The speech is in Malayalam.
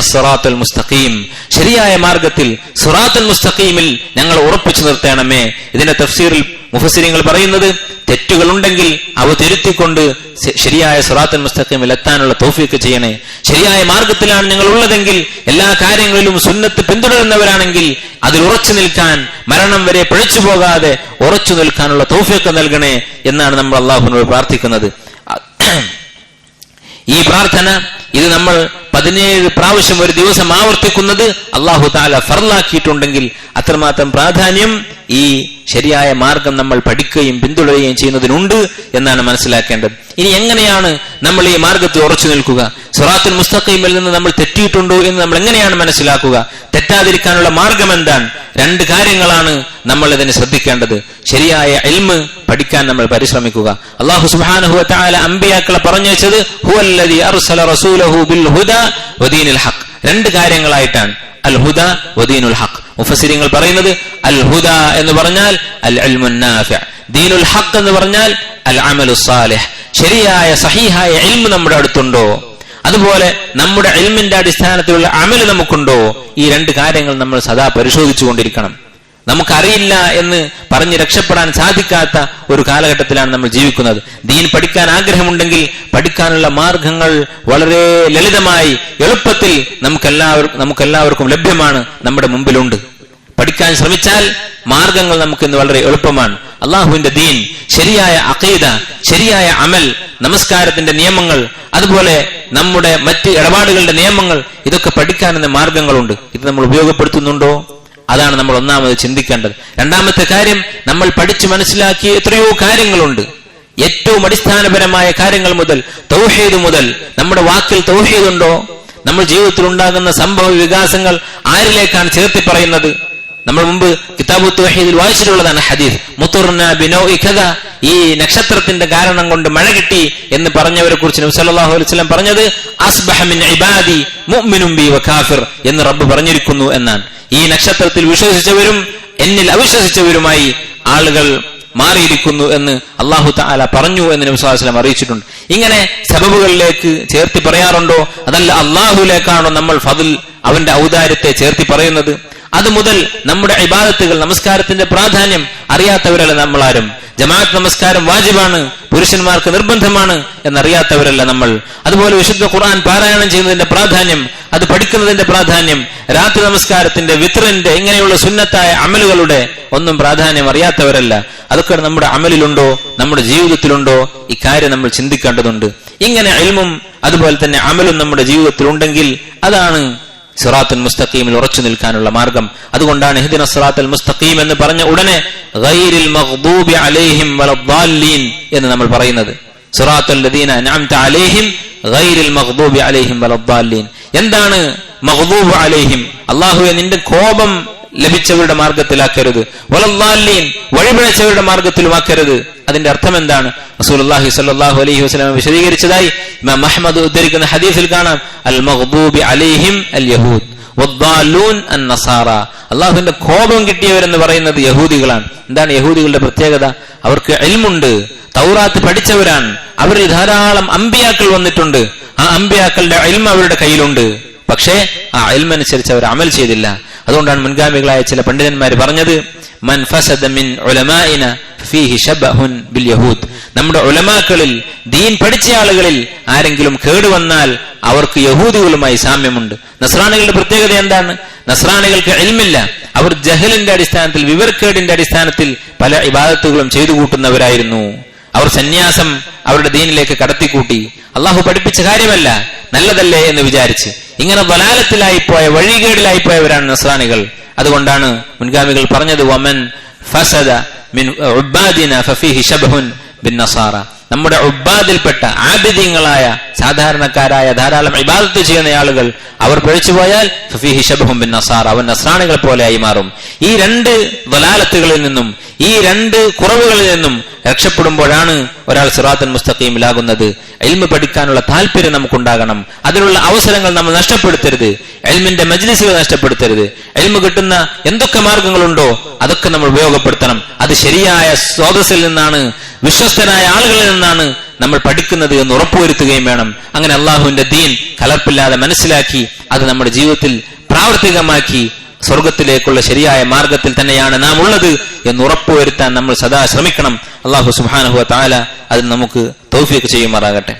സിറാത്തുൽ മുസ്തഖീം. ശരിയായ മാർഗത്തിൽ സുറാത്തൽ മുസ്തഖീമിൽ ഞങ്ങൾ ഉറപ്പിച്ചു നിർത്തണമേ. ഇതിന്റെ തഫ്സീറിൽ മുഫസിരിങ്ങൾ പറയുന്നത് തെറ്റുകളുണ്ടെങ്കിൽ അവ തിരുത്തിക്കൊണ്ട് ശരിയായ സുറാത്തൽ മുസ്തഖീമിൽ എത്താനുള്ള തൗഫീഖ് ചെയ്യണേ. ശരിയായ മാർഗത്തിലാണ് നിങ്ങൾ ഉള്ളതെങ്കിൽ എല്ലാ കാര്യങ്ങളിലും സുന്നത്ത് പിന്തുടരുന്നവരാണെങ്കിൽ അതിൽ ഉറച്ചു നിൽക്കാൻ മരണം വരെ പിഴച്ചു പോകാതെ ഉറച്ചു നിൽക്കാനുള്ള തോഫിയൊക്കെ നൽകണേ എന്നാണ് നമ്മൾ അള്ളാഹുവിനോട് പ്രാർത്ഥിക്കുന്നത്. ഈ പ്രാർത്ഥന ഇത് നമ്മൾ പതിനേഴ് പ്രാവശ്യം ഒരു ദിവസം ആവർത്തിക്കുന്നത് അള്ളാഹു താല ഫർലാക്കിയിട്ടുണ്ടെങ്കിൽ അത്രമാത്രം പ്രാധാന്യം ഈ ശരിയായ മാർഗം നമ്മൾ പഠിക്കുകയും പിന്തുടരുകയും ചെയ്യുന്നതിനുണ്ട് എന്നാണ് മനസ്സിലാക്കേണ്ടത്. ഇനി എങ്ങനെയാണ് നമ്മൾ ഈ മാർഗത്തിൽ ഉറച്ചു നിൽക്കുക? സുറാത്തുൽ മുസ്തഖീമിൽ നിന്ന് നമ്മൾ തെറ്റിയിട്ടുണ്ടോ എന്ന് നമ്മൾ എങ്ങനെയാണ് മനസ്സിലാക്കുക? തെറ്റാതിരിക്കാനുള്ള മാർഗം എന്താണ്? രണ്ട് കാര്യങ്ങളാണ് നമ്മൾ ഇതിനെ ശ്രദ്ധിക്കേണ്ടത്. ശരിയായ എൽമ് പഠിക്കാൻ നമ്മൾ പരിശ്രമിക്കുക. അള്ളാഹു സുബാനഹു വതആല അമ്പിയാക്കളെ പറഞ്ഞു വെച്ചത് രണ്ട് കാര്യങ്ങളായിട്ടാണ്. അൽ ഹുദ വദീനുൽ ഹഖ്. മുഫസിരിങ്ങൾ പറയുന്നത് അൽ ഹുദ എന്ന് പറഞ്ഞാൽ അൽ ഇൽമുൻ നാഫിഅ ദീനുൽ ഹഖ് എന്ന് പറഞ്ഞാൽ അൽ അമലു സാലിഹ് ശരിയായ സഹീഹായ ഇൽമ് നമ്മുടെ അടുത്തുണ്ടോ? അതുപോലെ നമ്മുടെ ഇൽമിന്റെ അടിസ്ഥാനത്തിലുള്ള അമൽ നമുക്കുണ്ടോ? ഈ രണ്ട് കാര്യങ്ങൾ നമ്മൾ സദാ പരിശോധിച്ചു കൊണ്ടിരിക്കണം നമുക്കറിയില്ല എന്ന് പറഞ്ഞ് രക്ഷപ്പെടാൻ സാധിക്കാത്ത ഒരു കാലഘട്ടത്തിലാണ് നമ്മൾ ജീവിക്കുന്നത്. ദീൻ പഠിക്കാൻ ആഗ്രഹമുണ്ടെങ്കിൽ പഠിക്കാനുള്ള മാർഗങ്ങൾ വളരെ ലളിതമായി എളുപ്പത്തിൽ നമുക്കെല്ലാവർക്കും നമുക്കെല്ലാവർക്കും ലഭ്യമാണ് നമ്മുടെ മുമ്പിലുണ്ട്. പഠിക്കാൻ ശ്രമിച്ചാൽ മാർഗങ്ങൾ നമുക്ക് ഇന്ന് വളരെ എളുപ്പമാണ്. അള്ളാഹുവിന്റെ ദീൻ ശരിയായ അഖീദ ശരിയായ അമൽ നമസ്കാരത്തിന്റെ നിയമങ്ങൾ അതുപോലെ നമ്മുടെ മറ്റ് ഇടപാടുകളുടെ നിയമങ്ങൾ ഇതൊക്കെ പഠിക്കാൻ ഇന്ന് മാർഗങ്ങളുണ്ട്. ഇത് നമ്മൾ ഉപയോഗപ്പെടുത്തുന്നുണ്ടോ? അതാണ് നമ്മൾ ഒന്നാമത് ചിന്തിക്കേണ്ടത്. രണ്ടാമത്തെ കാര്യം നമ്മൾ പഠിച്ചു മനസ്സിലാക്കിയ എത്രയോ കാര്യങ്ങളുണ്ട്. ഏറ്റവും അടിസ്ഥാനപരമായ കാര്യങ്ങൾ മുതൽ തൗഹീദ് മുതൽ നമ്മുടെ വാക്കിൽ തൗഹീദ് ഉണ്ടോ? നമ്മൾ ജീവിതത്തിൽ ഉണ്ടാകുന്ന സംഭവ വികാസങ്ങൾ ആരിലേക്കാണ് ചേർത്തി പറയുന്നത്? നമ്മൾ മുമ്പ് കിതാബു തൗഹീദിൽ വായിച്ചിട്ടുള്ളതാണ് ഹദീസ്. മുത്തുർന ബിനോ കഥ. ഈ നക്ഷത്രത്തിന്റെ കാരണം കൊണ്ട് മഴ കിട്ടി എന്ന് പറഞ്ഞവരെ കുറിച്ച് നബി സല്ലല്ലാഹു അലൈഹി വസല്ലം പറഞ്ഞത് അസ്ബഹ മിൻ ഇബാദി മുഅ്മിനും ബി വകാഫിർ എന്ന് റബ്ബ് പറഞ്ഞിരിക്കുന്നു എന്നാണ്. ഈ നക്ഷത്രത്തിൽ വിശ്വസിച്ചവരും എന്നിൽ അവിശ്വസിച്ചവരുമായി ആളുകൾ മാറിയിരിക്കുന്നു എന്ന് അള്ളാഹു താല പറഞ്ഞു എന്ന് നബി അറിയിച്ചിട്ടുണ്ട്. ഇങ്ങനെ സബബുകളിലേക്ക് ചേർത്തി പറയാറുണ്ടോ? അതല്ല അള്ളാഹുലേക്കാണോ നമ്മൾ ഫതിൽ അവന്റെ ഔദാര്യത്തെ ചേർത്തി പറയുന്നത്? അത് മുതൽ നമ്മുടെ ഇബാദത്തുകൾ നമസ്കാരത്തിന്റെ പ്രാധാന്യം അറിയാത്തവരല്ല നമ്മളാരും. ജമാഅത്ത് നമസ്കാരം വാജിബാണ് പുരുഷന്മാർക്ക് നിർബന്ധമാണ് എന്നറിയാത്തവരല്ല നമ്മൾ. അതുപോലെ വിശുദ്ധ ഖുർആൻ പാരായണം ചെയ്യുന്നതിന്റെ പ്രാധാന്യം അത് പഠിക്കുന്നതിന്റെ പ്രാധാന്യം രാത്രി നമസ്കാരത്തിന്റെ വിത്രന്റെ ഇങ്ങനെയുള്ള സുന്നത്തായ അമലുകളുടെ ഒന്നും പ്രാധാന്യം അറിയാത്തവരല്ല. അതൊക്കെ നമ്മുടെ അമലിലുണ്ടോ? നമ്മുടെ ജീവിതത്തിലുണ്ടോ? ഇക്കാര്യം നമ്മൾ ചിന്തിക്കേണ്ടതുണ്ട്. ഇങ്ങനെ എൽമും അതുപോലെ തന്നെ അമലും നമ്മുടെ ജീവിതത്തിൽ ഉണ്ടെങ്കിൽ അതാണ് സിറാത്തുൽ മുസ്തഖീമിൽ ഉറച്ചു നിൽക്കാനുള്ള മാർഗം. അതുകൊണ്ടാണ് ഹിദിന സിറാത്തുൽ മുസ്തഖീം എന്ന് പറഞ്ഞ ഉടനെ ഗൈരിൽ മഗ്ദൂബി അലൈഹിം വലദ്ദാലീൻ എന്ന് നമ്മൾ പറയുന്നത്. സിറാത്തുൽ ലദീന അൻഅംത അലൈഹിം ഗൈരിൽ മഗ്ദൂബി അലൈഹിം വലദ്ദാലീൻ എന്താണ് മഗ്ദൂബ് അലൈഹിം? അല്ലാഹുവേ നിന്റെ കോപം ലഭിച്ചവരുടെ മാർഗത്തിലാക്കരുത് വലല്ലാലീൻ വഴിപിഴച്ചവരുടെ മാർഗത്തിലുമാക്കരുത് അതിന്റെ അർത്ഥം എന്താണ്? റസൂലുള്ളാഹി സ്വല്ലല്ലാഹു അലൈഹി വസല്ലം വിശദീകരിച്ചതായി ഇമാം അഹ്മദ് ഉദ്ധരിക്കുന്ന ഹദീസിൽ കാണാം അൽ മഗ്ദൂബി അലൈഹിം അൽ യഹൂദ് അള്ളാഹുവിന്റെ കോപം കിട്ടിയവരെന്ന് പറയുന്നത് യഹൂദികളാണ്. എന്താണ് യഹൂദികളുടെ പ്രത്യേകത? അവർക്ക് എൽമുണ്ട് തൗറാത്ത് പഠിച്ചവരാണ്. അവരിൽ ധാരാളം അമ്പിയാക്കൾ വന്നിട്ടുണ്ട്. ആ അമ്പിയാക്കളുടെ എൽമ അവരുടെ കയ്യിലുണ്ട്. പക്ഷേ ആ എൽമനുസരിച്ച് അവർ അമൽ ചെയ്തില്ല. അതുകൊണ്ടാണ് മുൻഗാമികളായ ചില പണ്ഡിതന്മാർ പറഞ്ഞത് മൻ ഫസദ മിൻ ഉലമാഇന ഫീഹി ശബഹുൻ ബിൽ യഹൂദ്. നമ്മുടെ ഉലമാക്കളിൽ ദീൻ പഠിച്ച ആളുകളിൽ ആരെങ്കിലും കേടുവന്നാൽ അവർക്ക് യഹൂദികളുമായി സാമ്യമുണ്ട്. നസ്രാണികളുടെ പ്രത്യേകത എന്താണ്? നസ്രാണികൾക്ക് എൽമില്ല. അവർ ജഹലിന്റെ അടിസ്ഥാനത്തിൽ വിവർക്കേടിന്റെ അടിസ്ഥാനത്തിൽ പല ഇബാദത്തുകളും ചെയ്തു കൂട്ടുന്നവരായിരുന്നു. അവർ സന്യാസം അവരുടെ ദീനിലേക്ക് കടത്തിക്കൂട്ടി. അള്ളാഹു പഠിപ്പിച്ച കാര്യമല്ല നല്ലതല്ലേ എന്ന് വിചാരിച്ച്. ഇങ്ങനെ ദലാലത്തിലായി പോയ വഴികേടിലായി പോയവരാണ് നസ്രാനികൾ അതുകൊണ്ടാണ് മുൻഗാമികൾ പറഞ്ഞത് വമൻ ഫസദ മിൻ ഉബ്ബാദിന ഫഫീഹി ശബഹുൻ ബിൻ നസാറ. നമ്മുടെ ഉബ്ബാദിൽപ്പെട്ട ആബിദ്യങ്ങളായ സാധാരണക്കാരായ ധാരാളം ഇബാദത്ത് ചെയ്യുന്ന ആളുകൾ അവർ പഴിച്ചുപോയാൽ ഫഫീഹി ഷബഹും ബിൻ നസാർ അവൻ നസ്രാണികളെ പോലെയായി മാറും. ഈ രണ്ട് വലാലത്തുകളിൽ നിന്നും ഈ രണ്ട് കുറവുകളിൽ നിന്നും രക്ഷപ്പെടുമ്പോഴാണ് ഒരാൾ സിറാത്തൻ മുസ്തഖീമിലാകുന്നത്. എൽമ് പഠിക്കാനുള്ള താല്പര്യം നമുക്കുണ്ടാകണം. അതിനുള്ള അവസരങ്ങൾ നമ്മൾ നഷ്ടപ്പെടുത്തരുത്. എൽമിന്റെ മജ്ലിസുകൾ നഷ്ടപ്പെടുത്തരുത്. എൽമ് കിട്ടുന്ന എന്തൊക്കെ മാർഗങ്ങളുണ്ടോ അതൊക്കെ നമ്മൾ ഉപയോഗപ്പെടുത്തണം. അത് ശരിയായ സ്രോതസ്സിൽ നിന്നാണ് വിശ്വസ്തനായ ആളുകളിൽ നിന്നാണ് നമ്മൾ പഠിക്കുന്നത് എന്ന് ഉറപ്പുവരുത്തുകയും വേണം. അങ്ങനെ അള്ളാഹുവിന്റെ ദീൻ കലർപ്പില്ലാതെ മനസ്സിലാക്കി അത് നമ്മുടെ ജീവിതത്തിൽ പ്രാവർത്തികമാക്കി സ്വർഗത്തിലേക്കുള്ള ശരിയായ മാർഗത്തിൽ തന്നെയാണ് നാം ഉള്ളത് എന്ന് ഉറപ്പുവരുത്താൻ നമ്മൾ സദാ ശ്രമിക്കണം. അള്ളാഹു സുബാനഹുവ താല അത് നമുക്ക് തൗഫീഖ് ചെയ്യുമാറാകട്ടെ.